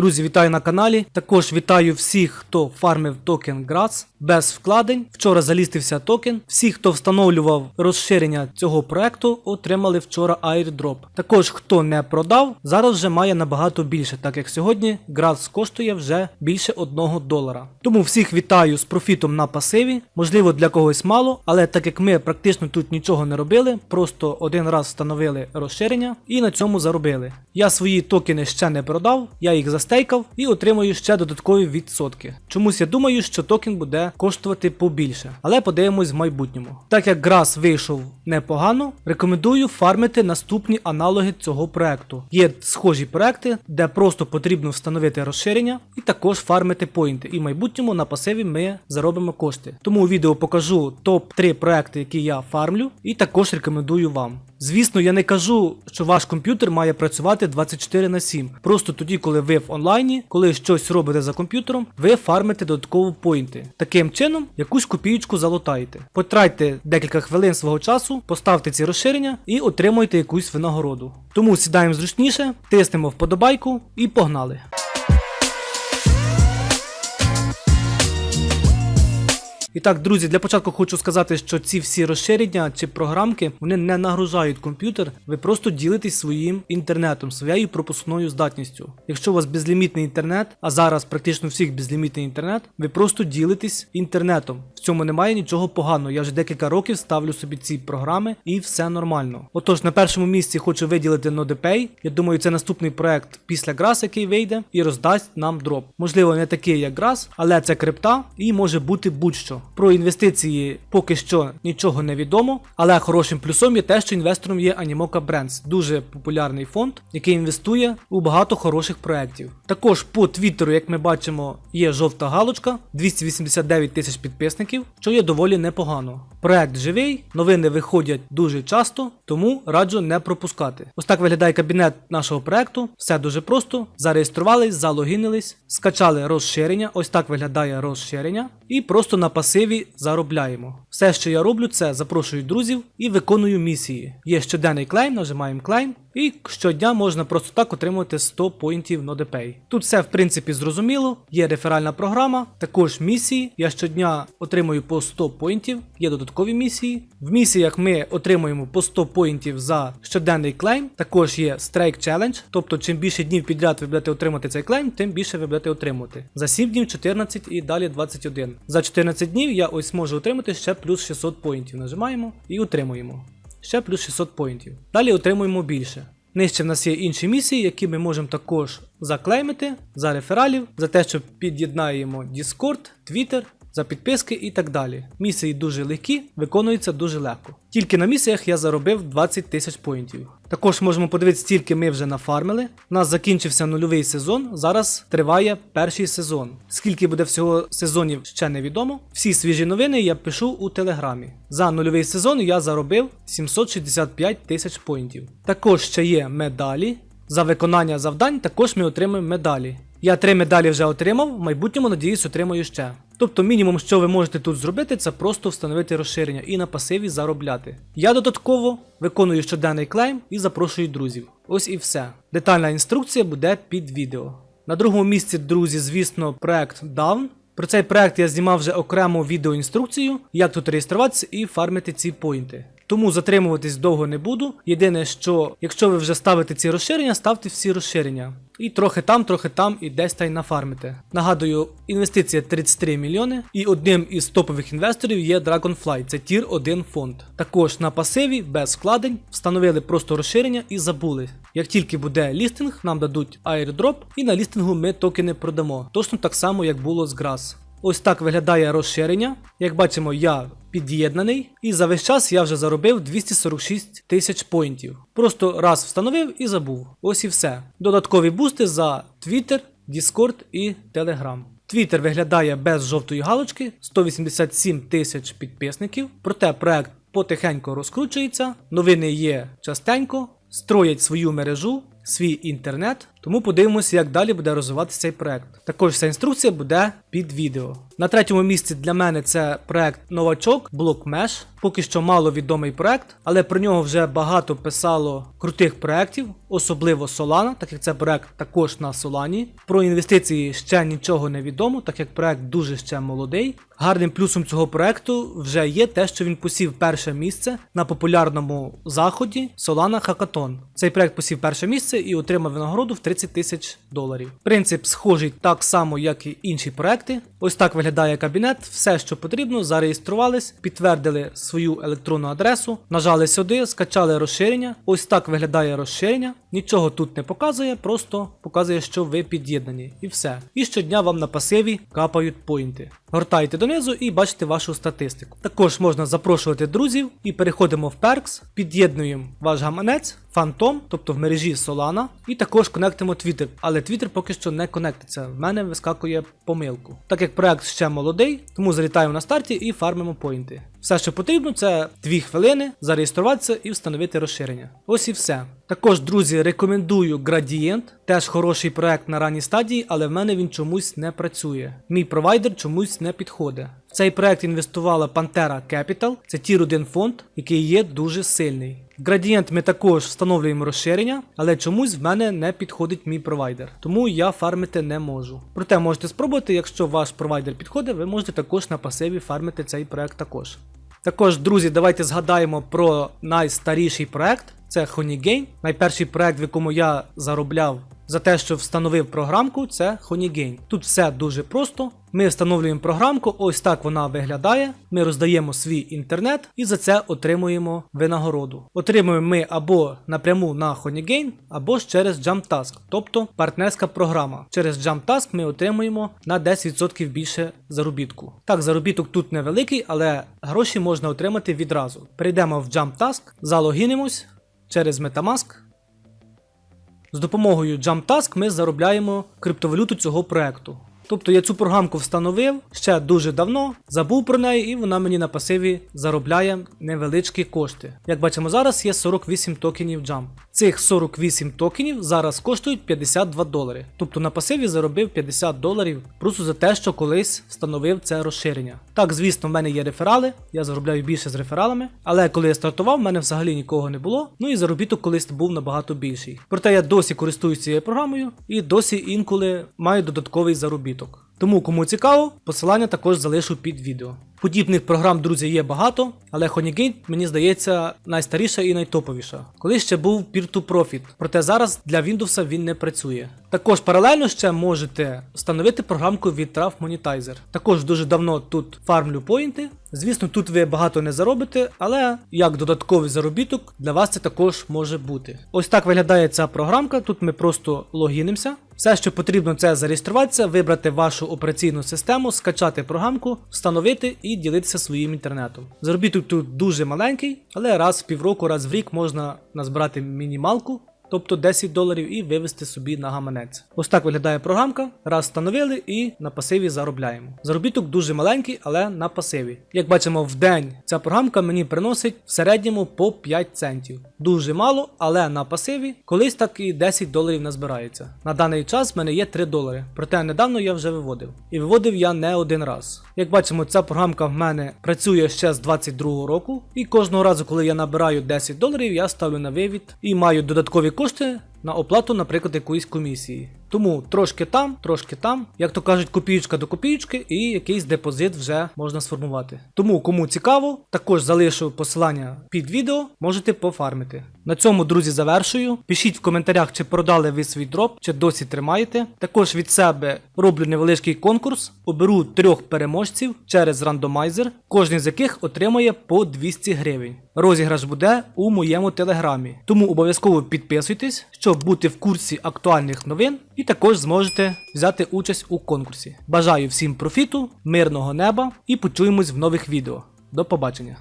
Друзі, вітаю на каналі. Також вітаю всіх, хто фармив токен GRAS без вкладень. Вчора залістився токен. Всі, хто встановлював розширення цього проекту, отримали вчора airdrop. Також хто не продав, зараз вже має набагато більше, так як сьогодні GRAS коштує вже більше 1 долара. Тому всіх вітаю з профітом на пасиві. Можливо, для когось мало, але так як ми практично тут нічого не робили, просто один раз встановили розширення і на цьому заробили. Я свої токени ще не продав, я їх застейкав і отримую ще додаткові відсотки. Чомусь я думаю, що токен буде коштувати побільше, але подивимось в майбутньому. Так як Грас вийшов непогано, рекомендую фармити наступні аналоги цього проекту. Є схожі проекти, де просто потрібно встановити розширення і також фармити поінти. І в майбутньому на пасиві ми заробимо кошти. Тому у відео покажу топ-3 проекти, які я фармлю, і також рекомендую вам. Звісно, я не кажу, що ваш комп'ютер має працювати 24 на 7. Просто тоді, коли ви в онлайні, коли щось робите за комп'ютером, ви фармите додатково поінти. Таким чином, якусь копієчку залутаєте. Потратьте декілька хвилин свого часу, поставте ці розширення і отримуйте якусь винагороду. Тому сідаємо зручніше, тиснемо вподобайку і погнали. І так, друзі, для початку хочу сказати, що ці всі розширення чи програмки вони не нагружають комп'ютер. Ви просто ділитесь своїм інтернетом, своєю пропускною здатністю. Якщо у вас безлімітний інтернет, а зараз практично всіх безлімітний інтернет, ви просто ділитесь інтернетом. В цьому немає нічого поганого. Я вже декілька років ставлю собі ці програми і все нормально. Отож, на першому місці хочу виділити NodePay. Я думаю, це наступний проект після Grass, який вийде, і роздасть нам дроп. Можливо, не такий, як Grass, але це крипта і може бути будь-що. Про інвестиції поки що нічого не відомо, але хорошим плюсом є те, що інвестором є Animoca Brands, дуже популярний фонд, який інвестує у багато хороших проєктів. Також по Твіттеру, як ми бачимо, є жовта галочка, 289 тисяч підписників, що є доволі непогано. Проект живий, новини виходять дуже часто, тому раджу не пропускати. Ось так виглядає кабінет нашого проекту. Все дуже просто. Зареєструвались, залогінились, скачали розширення. Ось так виглядає розширення. І просто на пасиві заробляємо. Все, що я роблю, це запрошую друзів і виконую місії. Є щоденний клейм, нажимаємо клейм. І щодня можна просто так отримувати 100 поінтів NodePay. Тут все в принципі зрозуміло, є реферальна програма, також місії. Я щодня отримую по 100 поінтів, є додаткові місії. В місіях ми отримуємо по 100 поінтів за щоденний клейм. Також є Strike Challenge, тобто чим більше днів підряд ви будете отримати цей клейм, тим більше ви будете отримувати. За 7 днів 14 і далі 21. За 14 днів я ось можу отримати ще плюс 600 поінтів. Нажимаємо і отримуємо ще плюс 600 поінтів. Далі отримуємо більше. Нижче в нас є інші місії, які ми можемо також заклеймити за рефералів, за те, що під'єднаємо Discord, Twitter, за підписки і так далі. Місії дуже легкі, виконуються дуже легко. Тільки на місіях я заробив 20 тисяч поінтів. Також можемо подивитися, скільки ми вже нафармили. У нас закінчився нульовий сезон, зараз триває перший сезон. Скільки буде всього сезонів ще невідомо. Всі свіжі новини я пишу у телеграмі. За нульовий сезон я заробив 765 тисяч поінтів. Також ще є медалі. За виконання завдань також ми отримаємо медалі. Я три медалі вже отримав, в майбутньому надіюсь отримаю ще. Тобто мінімум, що ви можете тут зробити, це просто встановити розширення і на пасиві заробляти. Я додатково виконую щоденний клейм і запрошую друзів. Ось і все. Детальна інструкція буде під відео. На другому місці, друзі, звісно, проект Down. Про цей проект я знімав вже окрему відеоінструкцію, як тут реєструватися і фармити ці поінти. Тому затримуватись довго не буду. Єдине, що якщо ви вже ставите ці розширення, ставте всі розширення. І трохи там, трохи там, і десь та й нафармите. Нагадую, інвестиція 33 мільйони, і одним із топових інвесторів є Dragonfly, це тір 1 фонд. Також на пасиві, без вкладень, встановили просто розширення і забули. Як тільки буде лістинг, нам дадуть airdrop, і на лістингу ми токени продамо. Точно так само, як було з Grass. Ось так виглядає розширення. Як бачимо, я під'єднаний, і за весь час я вже заробив 246 тисяч поінтів. Просто раз встановив і забув. Ось і все. Додаткові бусти за Twitter, Discord і Telegram. Twitter виглядає без жовтої галочки, 187 тисяч підписників. Проте проект потихеньку розкручується, новини є частенько, строять свою мережу, свій інтернет. Тому подивимося, як далі буде розвиватися цей проект. Також вся інструкція буде під відео. На третьому місці для мене це проект Новачок BlockMesh. Поки що маловідомий проект, але про нього вже багато писало крутих проєктів, особливо Solana, так як це проект також на Solana. Про інвестиції ще нічого не відомо, так як проект дуже ще молодий. Гарним плюсом цього проекту вже є те, що він посів перше місце на популярному заході Solana Hackathon. Цей проект посів перше місце і отримав винагороду в 30 тисяч доларів. Принцип схожий так само, як і інші проекти. Ось так виглядає кабінет. Все, що потрібно, зареєструвались, підтвердили свою електронну адресу, нажали сюди, скачали розширення. Ось так виглядає розширення. Нічого тут не показує, просто показує, що ви під'єднані. І все. І щодня вам на пасиві капають поінти. Гортайте донизу і бачите вашу статистику. Також можна запрошувати друзів і переходимо в Perks, під'єднуємо ваш гаманець, Фантом, тобто в мережі Solana, і також конектимо Twitter. Але Twitter поки що не конектиться. В мене вискакує помилку. Так як проект ще молодий, тому залітаємо на старті і фармимо поінти. Все, що потрібно, це 2 хвилини, зареєструватися і встановити розширення. Ось і все. Також, друзі, рекомендую Gradient, теж хороший проект на ранній стадії, але в мене він чомусь не працює. Мій провайдер чомусь не підходить. Цей проект інвестувала Pantera Capital, це тір 1 фонд, який є дуже сильний. Gradient ми також встановлюємо розширення, але чомусь в мене не підходить мій провайдер, тому я фармити не можу. Проте можете спробувати, якщо ваш провайдер підходить, ви можете також на пасиві фармити цей проект також. Також, друзі, давайте згадаємо про найстаріший проект. Це Honeygain. Найперший проект, в якому я заробляв за те, що встановив програмку, це Honeygain. Тут все дуже просто. Ми встановлюємо програмку, ось так вона виглядає. Ми роздаємо свій інтернет і за це отримуємо винагороду. Отримуємо ми або напряму на Honeygain, або ж через JumpTask, тобто партнерська програма. Через JumpTask ми отримуємо на 10% більше заробітку. Так, заробіток тут невеликий, але гроші можна отримати відразу. Перейдемо в JumpTask, залогінимось через Metamask. З допомогою JumpTask ми заробляємо криптовалюту цього проекту. Тобто я цю програмку встановив ще дуже давно, забув про неї, і вона мені на пасиві заробляє невеличкі кошти. Як бачимо, зараз є 48 токенів Jump. Цих 48 токенів зараз коштують 52 долари. Тобто на пасиві заробив 50 доларів просто за те, що колись встановив це розширення. Так, звісно, в мене є реферали, я заробляю більше з рефералами, але коли я стартував, в мене взагалі нікого не було. Ну і заробіток колись був набагато більший. Проте я досі користуюся цією програмою і досі інколи маю додатковий заробіток. Тому, кому цікаво, посилання також залишу під відео. Подібних програм, друзі, є багато, але Honeygate, мені здається, найстаріша і найтоповіша. Колись ще був Peer-to-Profit, проте зараз для Windows він не працює. Також паралельно ще можете встановити програмку від Traf Monetizer. Також дуже давно тут фармлю поінти. Звісно, тут ви багато не заробите, але як додатковий заробіток для вас це також може бути. Ось так виглядає ця програмка. Тут ми просто логінимося. Все, що потрібно, це зареєструватися, вибрати вашу операційну систему, скачати програмку, встановити ділитися своїм інтернетом. Заробіток тут дуже маленький, але раз в півроку, раз в рік можна назбирати мінімалку. Тобто 10 доларів і вивести собі на гаманець. Ось так виглядає програмка. Раз встановили і на пасиві заробляємо. Заробіток дуже маленький, але на пасиві. Як бачимо, в день ця програмка мені приносить в середньому по 5 центів. Дуже мало, але на пасиві колись так і 10 доларів назбирається. На даний час в мене є 3 долари, проте недавно я вже виводив. І виводив я не один раз. Як бачимо, ця програмка в мене працює ще з 22 року, і кожного разу, коли я набираю 10 доларів, я ставлю на вивід і маю додаткові кошти на оплату, наприклад, якоїсь комісії. Тому трошки там, трошки там, як то кажуть, копіючка до копіючки, і якийсь депозит вже можна сформувати. Тому, кому цікаво, також залишу посилання під відео, можете пофармити. На цьому, друзі, завершую. Пишіть в коментарях, чи продали ви свій дроп, чи досі тримаєте. Також від себе роблю невеличкий конкурс, оберу трьох переможців через рандомайзер, кожен з яких отримає по 200 гривень. Розіграш буде у моєму телеграмі. Тому обов'язково підписуйтесь, щоб бути в курсі актуальних новин, і також зможете взяти участь у конкурсі. Бажаю всім профіту, мирного неба і почуємось в нових відео. До побачення!